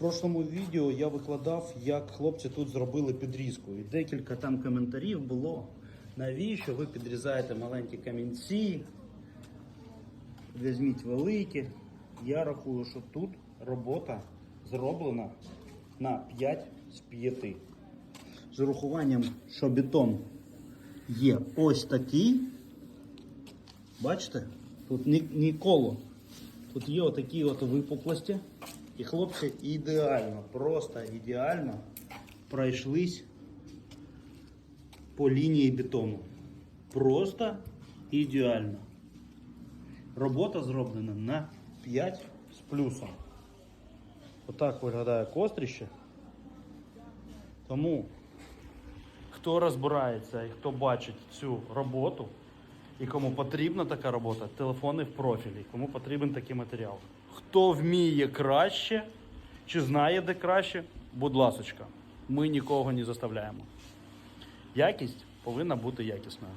прошлому відео я викладав, як хлопці тут зробили підрізку. І декілька там коментарів було. Навіщо ви підрізаєте маленькі камінці? Візьміть великі. Я рахую, що тут робота зроблена на 5 з 5. З урахуванням, що бетон є ось такий. Бачите? Тут ні, ні коло. Тут є отакі от випуклості. І хлопці ідеально, просто ідеально пройшлись по лінії бетону. Просто ідеально. Робота зроблена на 5 з плюсом. Отак виглядає кострище. Тому, хто розбирається і хто бачить цю роботу, і кому потрібна така робота, телефони в профілі, кому потрібен такий матеріал. Хто вміє краще чи знає де краще, будь ласочка, ми нікого не заставляємо. Якість повинна бути якісною.